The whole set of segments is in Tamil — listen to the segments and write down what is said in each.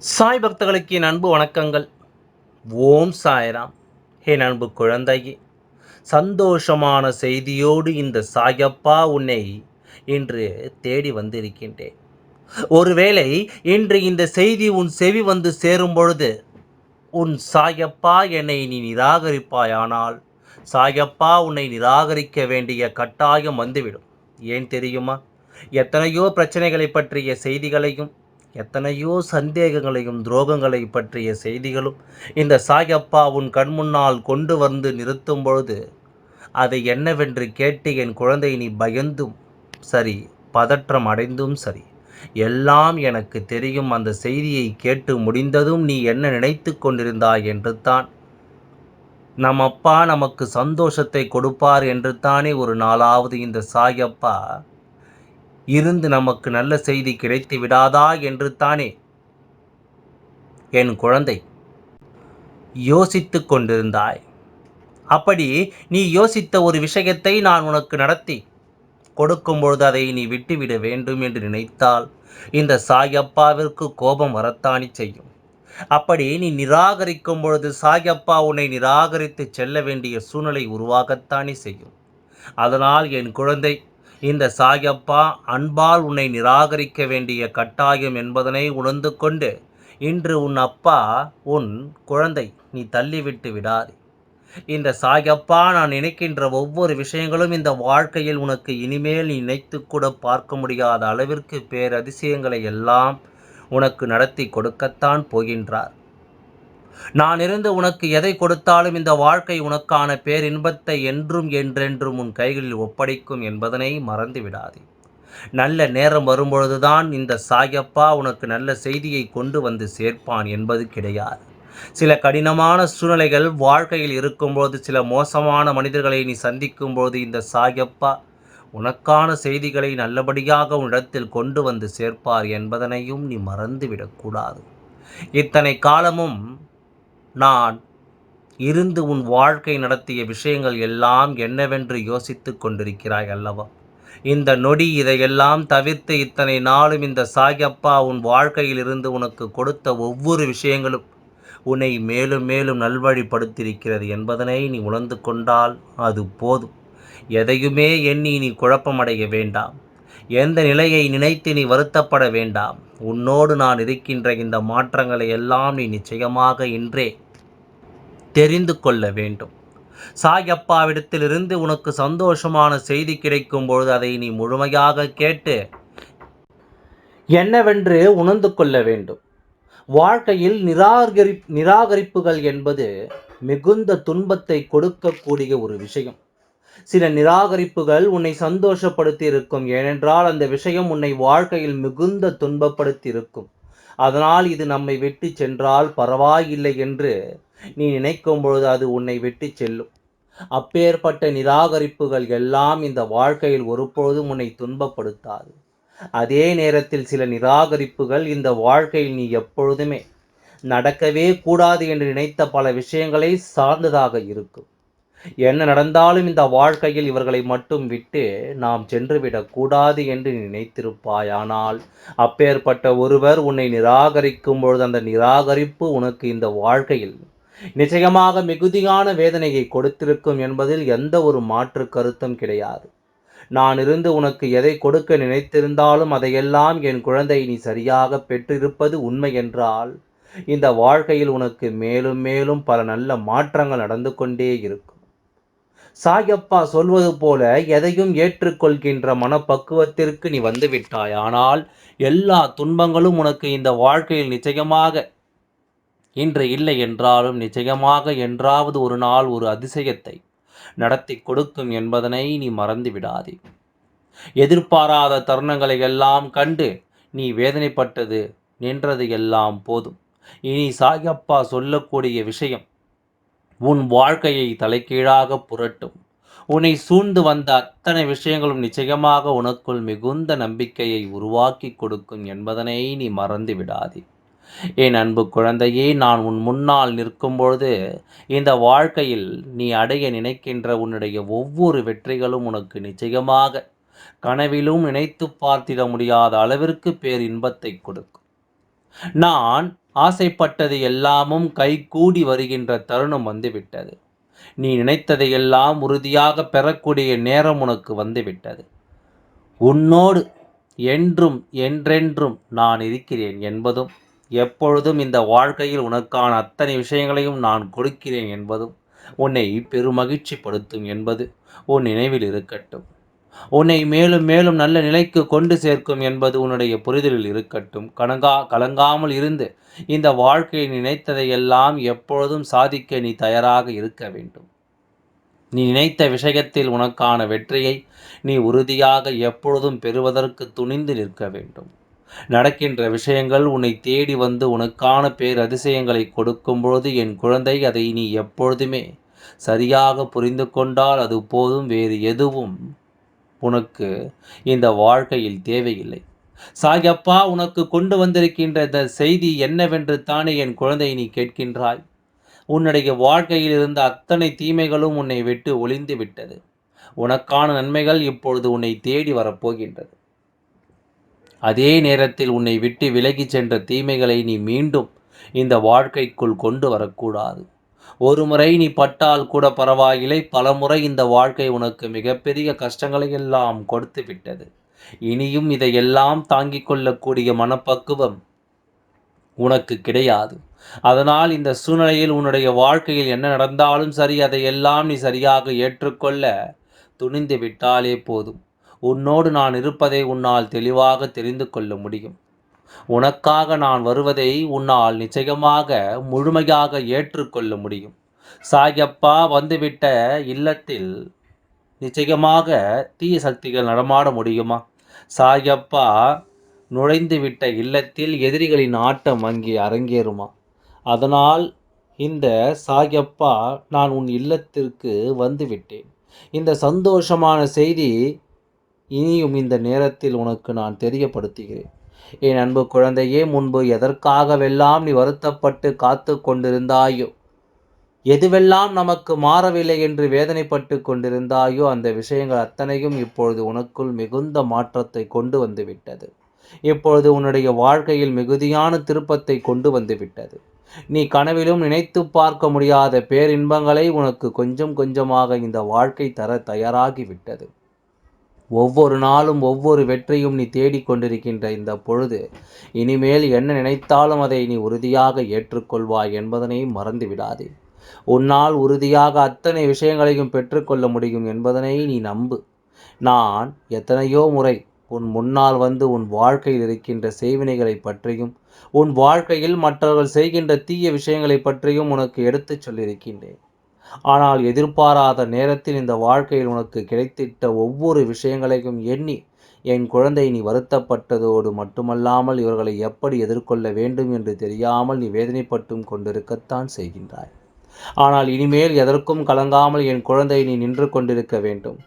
சாய் பக்தர்களுக்கு என் அன்பு வணக்கங்கள். ஓம் சாய்ராம். என் அன்பு குழந்தையே சந்தோஷமான செய்தியோடு இந்த சாயப்பா உன்னை இன்று தேடி வந்திருக்கின்றேன். ஒருவேளை இன்று இந்த செய்தி உன் செவி வந்து சேரும் பொழுது உன் சாயப்பா என்னை நீ நிராகரிப்பாயானால் சாயப்பா உன்னை நிராகரிக்க வேண்டிய கட்டாயம் வந்துவிடும். ஏன் தெரியுமா? எத்தனையோ பிரச்சனைகளை பற்றிய செய்திகளையும் எத்தனையோ சந்தேகங்களையும் துரோகங்களை பற்றிய செய்திகளும் இந்த சாயப்பா உன் கண்முன்னால் கொண்டு வந்து நிறுத்தும் பொழுது அதை என்னவென்று கேட்டு என் குழந்தை நீ பயந்தும் சரி பதற்றம் அடைந்தும் சரி எல்லாம் எனக்கு தெரியும். அந்த செய்தியை கேட்டு முடிந்ததும் நீ என்ன நினைத்து கொண்டிருந்தாய் என்று தான். நம் அப்பா நமக்கு சந்தோஷத்தை கொடுப்பார் என்று தானே ஒரு நாளாவது இந்த சாயப்பா இருந்து நமக்கு நல்ல செய்தி கிடைத்து விடாதா என்று தானே? என் குழந்தை யோசித்து கொண்டிருந்தாய். அப்படி நீ யோசித்த ஒரு விஷயத்தை நான் உனக்கு நடத்தி. கொடுக்கும் பொழுது அதை நீ விட்டுவிட வேண்டும் என்று நினைத்தால் இந்த சாயப்பாவிற்கு கோபம் வரத்தானி செய்யும். அப்படி நீ நிராகரிக்கும் பொழுது சாயப்பா உன்னை நிராகரித்து செல்ல வேண்டிய சூழ்நிலை உருவாகத்தானே செய்யும். அதனால் என் குழந்தை இந்த சாயப்பா அன்பால் உன்னை நிராகரிக்க வேண்டிய கட்டாயம் என்பதனை உணர்ந்து கொண்டு இன்று உன் அப்பா உன் குழந்தை நீ தள்ளிவிட்டு விடாது. இந்த சாயப்பா நான் நினைக்கின்ற ஒவ்வொரு விஷயங்களும் இந்த வாழ்க்கையில் உனக்கு இனிமேல் நீ நினைத்து கூட பார்க்க முடியாத அளவிற்கு பேரதிசயங்களை எல்லாம் உனக்கு நடத்தி கொடுக்கத்தான் போகின்றார். நான் இருந்து உனக்கு எதை கொடுத்தாலும் இந்த வாழ்க்கை உனக்கான பேரின்பத்தை என்றும் என்றென்றும் உன் கைகளில் ஒப்படைக்கும் என்பதனை மறந்து விடாதே நல்ல நேரம் வரும்பொழுதுதான் இந்த சாயப்பா உனக்கு நல்ல செய்தியை கொண்டு வந்து சேர்ப்பான் என்பது கிடையாது. சில கடினமான சூழ்நிலைகள் வாழ்க்கையில் இருக்கும்போது சில மோசமான மனிதர்களை நீ சந்திக்கும்போது இந்த சாயப்பா உனக்கான செய்திகளை நல்லபடியாக உன்னிடத்தில் கொண்டு வந்து சேர்ப்பார் என்பதனையும் நீ மறந்துவிடக்கூடாது. இத்தனை காலமும் நான் இருந்து உன் வாழ்க்கை நடத்திய விஷயங்கள் எல்லாம் என்னவென்று யோசித்து கொண்டிருக்கிறாய் அல்லவா? இந்த நொடி இதையெல்லாம் தவிர்த்து இத்தனை நாளும் இந்த சாயப்பா உன் வாழ்க்கையில் இருந்து உனக்கு கொடுத்த ஒவ்வொரு விஷயங்களும் உன்னை மேலும் மேலும் நல்வழிப்படுத்தியிருக்கிறது என்பதனை நீ உணர்ந்து கொண்டால் அது போதும். எதையுமே எண்ணி நீ குழப்பமடைய வேண்டாம். எந்த நிலையை நினைத்து நீ வருத்தப்பட வேண்டாம். உன்னோடு நான் இருக்கின்ற இந்த மாற்றங்களை எல்லாம் நீ நிச்சயமாக இன்றே தெரிந்து கொள்ள வேண்டும். சாயப்பாவிடத்திலிருந்து உனக்கு சந்தோஷமான செய்தி கிடைக்கும் பொழுது அதை நீ முழுமையாக கேட்டு என்னவென்று உணர்ந்து கொள்ள வேண்டும். வாழ்க்கையில் நிராகரி நிராகரிப்புகள் என்பது மிகுந்த துன்பத்தை கொடுக்கக்கூடிய ஒரு விஷயம். சில நிராகரிப்புகள் உன்னை சந்தோஷப்படுத்தி இருக்கும் ஏனென்றால் அந்த விஷயம் உன்னை வாழ்க்கையில் மிகுந்த துன்பப்படுத்தி இருக்கும் அதனால் இது நம்மை விட்டு சென்றால் பரவாயில்லை என்று நீ நினைக்கும் பொழுது அது உன்னை விட்டு செல்லும். அப்பேற்பட்ட நிராகரிப்புகள் எல்லாம் இந்த வாழ்க்கையில் ஒருபொழுதும் உன்னை துன்பப்படுத்தாது. அதே நேரத்தில் சில நிராகரிப்புகள் இந்த வாழ்க்கையில் நீ எப்பொழுதுமே நடக்கவே கூடாது என்று நினைத்த பல விஷயங்களை சார்ந்ததாக இருக்கும். என்ன நடந்தாலும் இந்த வாழ்க்கையில் இவர்களை மட்டும் விட்டு நாம் சென்றுவிடக்கூடாது என்று நினைத்திருப்பாயானால் அப்பேற்பட்ட ஒருவர் உன்னை நிராகரிக்கும் பொழுது அந்த நிராகரிப்பு உனக்கு இந்த வாழ்க்கையில் நிச்சயமாக மிகுதியான வேதனையை கொடுத்திருக்கும் என்பதில் எந்த ஒரு மாற்று கருத்தும் கிடையாது. நான் இருந்து உனக்கு எதை கொடுக்க நினைத்திருந்தாலும் அதையெல்லாம் என் குழந்தை நீ சரியாக பெற்றிருப்பது உண்மை என்றால் இந்த வாழ்க்கையில் உனக்கு மேலும் மேலும் பல நல்ல மாற்றங்கள் நடந்து கொண்டே இருக்கும். சாயப்பா சொல்வது போல எதையும் ஏற்றுக்கொள்கின்ற மனப்பக்குவத்திற்கு நீ வந்துவிட்டாய். ஆனால் எல்லா துன்பங்களும் உனக்கு இந்த வாழ்க்கையில் நிச்சயமாக இன்று இல்லை என்றாலும் நிச்சயமாக என்றாவது ஒரு நாள் ஒரு அதிசயத்தை நடத்தி கொடுக்கும் என்பதனை நீ மறந்து விடாதே. எதிர்பாராத தருணங்களை எல்லாம் கண்டு நீ வேதனைப்பட்டது நின்றது எல்லாம் போதும். இனி சாயப்பா சொல்லக்கூடிய விஷயம் உன் வாழ்க்கையை தலைகீழாக புரட்டும். உன்னை சூழ்ந்து வந்த அத்தனை விஷயங்களும் நிச்சயமாக உனக்குள் மிகுந்த நம்பிக்கையை உருவாக்கி கொடுக்கும் என்பதனை நீ மறந்து விடாதே. என் அன்பு குழந்தையே நான் உன் முன்னால் நிற்கும் பொழுது இந்த வாழ்க்கையில் நீ அடைய நினைக்கின்ற உன்னுடைய ஒவ்வொரு வெற்றிகளும் உனக்கு நிச்சயமாக கனவிலும் நினைத்து பார்த்திட முடியாத அளவிற்கு பேர் இன்பத்தை கொடுக்கும். நான் ஆசைப்பட்டது எல்லாமும் கைகூடி வருகின்ற தருணம் வந்துவிட்டது. நீ நினைத்ததையெல்லாம் உறுதியாக பெறக்கூடிய நேரம் உனக்கு வந்துவிட்டது. உன்னோடு என்றும் என்றென்றும் நான் இருக்கிறேன் என்பதும் எப்பொழுதும் இந்த வாழ்க்கையில் உனக்கான அத்தனை விஷயங்களையும் நான் கொடுக்கிறேன் என்பதும் உன்னை பெருமகிழ்ச்சிப்படுத்தும் என்பது உன் நினைவில் இருக்கட்டும். உன்னை மேலும் மேலும் நல்ல நிலைக்கு கொண்டு சேர்க்கும் என்பது உன்னுடைய புரிதலில் இருக்கட்டும். கலங்கா கலங்காமல் இருந்து இந்த வாழ்க்கையை நினைத்ததையெல்லாம் எப்பொழுதும் சாதிக்க நீ தயாராக இருக்க வேண்டும். நீ நினைத்த விஷயத்தில் உனக்கான வெற்றியை நீ உறுதியாக எப்பொழுதும் பெறுவதற்கு துணிந்து நிற்க வேண்டும். நடக்கின்ற விஷயங்கள் உன்னை தேடி வந்து உனக்கான பேர் அதிசயங்களை கொடுக்கும் பொழுது என் குழந்தை அதை நீ எப்பொழுதுமே சரியாக புரிந்து கொண்டால் அது போதும் வேறு எதுவும் உனக்கு இந்த வாழ்க்கையில் தேவையில்லை. சாயப்பா உனக்கு கொண்டு வந்திருக்கின்ற இந்த செய்தி என்னவென்று தானே என் குழந்தை நீ கேட்கின்றாய்? உன்னுடைய வாழ்க்கையில் இருந்த அத்தனை தீமைகளும் உன்னை விட்டு ஒளிந்து விட்டது. உனக்கான நன்மைகள் இப்பொழுது உன்னை தேடி வரப்போகின்றது. அதே நேரத்தில் உன்னை விட்டு விலகிச் சென்ற தீமைகளை நீ மீண்டும் இந்த வாழ்க்கைக்குள் கொண்டு வரக்கூடாது. ஒரு முறை நீ பட்டால் கூட பரவாயில்லை. பலமுறை இந்த வாழ்க்கை உனக்கு மிகப்பெரிய கஷ்டங்களை எல்லாம் கொடுத்து விட்டது. இனியும் இதையெல்லாம் தாங்கிக் கொள்ளக்கூடிய மனப்பக்குவம் உனக்கு கிடையாது. அதனால் இந்த சூழ்நிலையில் உன்னுடைய வாழ்க்கையில் என்ன நடந்தாலும் சரி அதையெல்லாம் நீ சரியாக ஏற்றுக்கொள்ள துணிந்து விட்டாலே போதும். உன்னோடு நான் இருப்பதை உன்னால் தெளிவாக தெரிந்து கொள்ள முடியும். உனக்காக நான் வருவதை உன்னால் நிச்சயமாக முழுமையாக ஏற்றுக்கொள்ள முடியும். சாயப்பா வந்துவிட்ட இல்லத்தில் நிச்சயமாக தீய சக்திகள் நடமாட முடியுமா? சாயப்பா நுழைந்துவிட்ட இல்லத்தில் எதிரிகளின் ஆட்டம் அங்கே அரங்கேறுமா? அதனால் இந்த சாயப்பா நான் உன் இல்லத்திற்கு வந்துவிட்டேன். இந்த சந்தோஷமான செய்தி இனியும் இந்த நேரத்தில் உனக்கு நான் தெரியப்படுத்துகிறேன். என் அன்பு குழந்தையே முன்பு எதற்காகவெல்லாம் நீ வருத்தப்பட்டு காத்து கொண்டிருந்தாயோ எதுவெல்லாம் நமக்கு மாறவில்லை என்று வேதனைப்பட்டு கொண்டிருந்தாயோ அந்த விஷயங்கள் அத்தனையும் இப்பொழுது உனக்குள் மிகுந்த மாற்றத்தை கொண்டு வந்து விட்டது இப்பொழுது உன்னுடைய வாழ்க்கையில் மிகுதியான திருப்பத்தை கொண்டு வந்து விட்டது நீ கனவிலும் நினைத்து பார்க்க முடியாத பேரின்பங்களை உனக்கு கொஞ்சம் கொஞ்சமாக இந்த வாழ்க்கை தர தயாராகிவிட்டது. ஒவ்வொரு நாளும் ஒவ்வொரு வெற்றியும் நீ தேடிக்கொண்டிருக்கின்ற இந்த பொழுது இனிமேல் என்ன நினைத்தாலும் அதை நீ உறுதியாக ஏற்றுக்கொள்வாய் என்பதனை மறந்துவிடாதே உன்னால் உறுதியாக அத்தனை விஷயங்களையும் பெற்றுக்கொள்ள முடியும் என்பதனை நீ நம்பு. நான் எத்தனையோ முறை உன் முன்னால் வந்து உன் வாழ்க்கையில் இருக்கின்ற செய்வினைகளை பற்றியும் உன் வாழ்க்கையில் மற்றவர்கள் செய்கின்ற தீய விஷயங்களை பற்றியும் உனக்கு எடுத்துச் சொல்லியிருக்கின்றேன். ஆனால் எதிர்பாராத நேரத்தில் இந்த வாழ்க்கையில் உனக்கு கிடைத்திட்ட ஒவ்வொரு விஷயங்களையும் எண்ணி என் குழந்தை நீ வருத்தப்பட்டதோடு மட்டுமல்லாமல் இவர்களை எப்படி எதிர்கொள்ள வேண்டும் என்று தெரியாமல் நீ வேதனைப்பட்டும் கொண்டிருக்கத்தான் செய்கின்றாய். ஆனால் இனிமேல் எதற்கும் கலங்காமல் என் குழந்தை நீ நின்று கொண்டிருக்க வேண்டும்.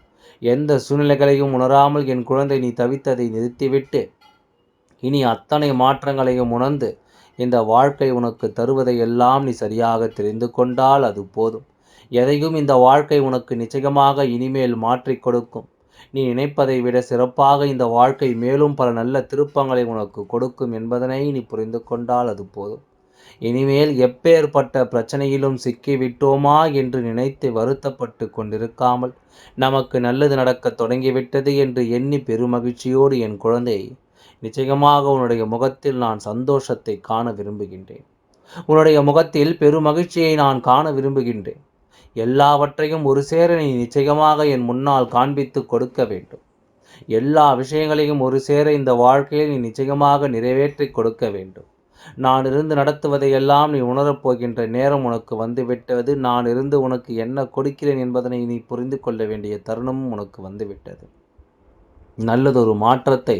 எந்த சூழ்நிலைகளையும் உணராமல் என் குழந்தை நீ தவித்ததை நிறுத்திவிட்டு இனி அத்தனை மாற்றங்களையும் உணர்ந்து இந்த வாழ்க்கை உனக்கு தருவதை எல்லாம் நீ சரியாக தெரிந்து கொண்டால் அது போதும். எதையும் இந்த வாழ்க்கை உனக்கு நிச்சயமாக இனிமேல் மாற்றிக் கொடுக்கும். நீ நினைப்பதை விட சிறப்பாக இந்த வாழ்க்கை மேலும் பல நல்ல திருப்பங்களை உனக்கு கொடுக்கும் என்பதனை நீ புரிந்து கொண்டால் அது போதும். இனிமேல் எப்பேற்பட்ட பிரச்சனையிலும் சிக்கிவிட்டோமா என்று நினைத்து வருத்தப்பட்டு கொண்டிருக்காமல் நமக்கு நல்லது நடக்க தொடங்கிவிட்டது என்று எண்ணி பெருமகிழ்ச்சியோடு என் குழந்தை நிச்சயமாக உன்னுடைய முகத்தில் நான் சந்தோஷத்தை காண விரும்புகின்றேன். உன்னுடைய முகத்தில் பெருமகிழ்ச்சியை நான் காண விரும்புகின்றேன். எல்லாவற்றையும் ஒரு சேர நீ நிச்சயமாக என் முன்னால் காண்பித்து கொடுக்க வேண்டும். எல்லா விஷயங்களையும் ஒரு சேர இந்த வாழ்க்கையில் நீ நிச்சயமாக நிறைவேற்றி கொடுக்க வேண்டும். நான் இருந்து நடத்துவதையெல்லாம் நீ உணரப் போகின்ற நேரம் உனக்கு வந்துவிட்டது. நான் இருந்து உனக்கு என்ன கொடுக்கிறேன் என்பதனை நீ புரிந்து கொள்ள வேண்டிய தருணமும் உனக்கு வந்துவிட்டது. நல்லதொரு மாற்றத்தை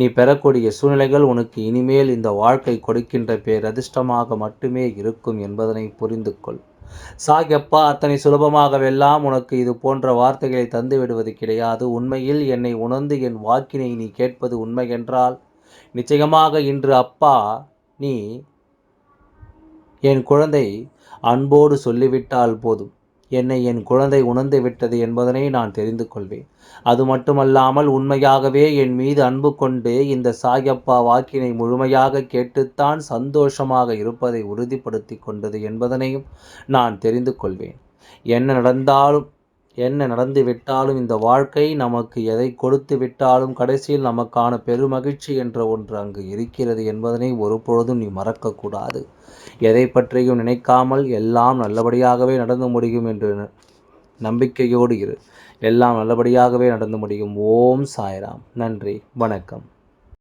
நீ பெறக்கூடிய சூழ்நிலைகள் உனக்கு இனிமேல் இந்த வாழ்க்கை கொடுக்கின்ற பேரதிர்ஷ்டமாக மட்டுமே இருக்கும் என்பதனை புரிந்து கொள். சாகப்பா அத்தனை சுலபமாகவெல்லாம் உனக்கு இது போன்ற வார்த்தைகளை தந்து விடுவது கிடையாது. உண்மையில் என்னை உணர்ந்து என் வாக்கினை நீ கேட்பது உண்மை என்றால் நிச்சயமாக இன்று அப்பா நீ என் குழந்தை அன்போடு சொல்லிவிட்டால் போதும். என்னை என் குழந்தை உணர்ந்து விட்டது என்பதனை நான் தெரிந்து கொள்வேன். அது மட்டுமல்லாமல் உண்மையாகவே என் மீது அன்பு கொண்டு இந்த சாயப்பா வாக்கினை முழுமையாக கேட்டுத்தான் சந்தோஷமாக இருப்பதை உறுதிப்படுத்தி கொண்டது என்பதனையும் நான் தெரிந்து கொள்வேன். என்ன நடந்தாலும் என்ன நடந்து விட்டாலும் இந்த வாழ்க்கை நமக்கு எதை கொடுத்து விட்டாலும் கடைசியில் நமக்கான பெருமகிழ்ச்சி என்ற ஒன்று அங்கு இருக்கிறது என்பதனை ஒருபொழுதும் நீ மறக்கக்கூடாது. எதை பற்றியும் நினைக்காமல் எல்லாம் நல்லபடியாகவே நடந்து முடியும் என்று நம்பிக்கையோடு இரு. எல்லாம் நல்லபடியாகவே நடந்து முடியும். ஓம் சாய்ராம். நன்றி. வணக்கம்.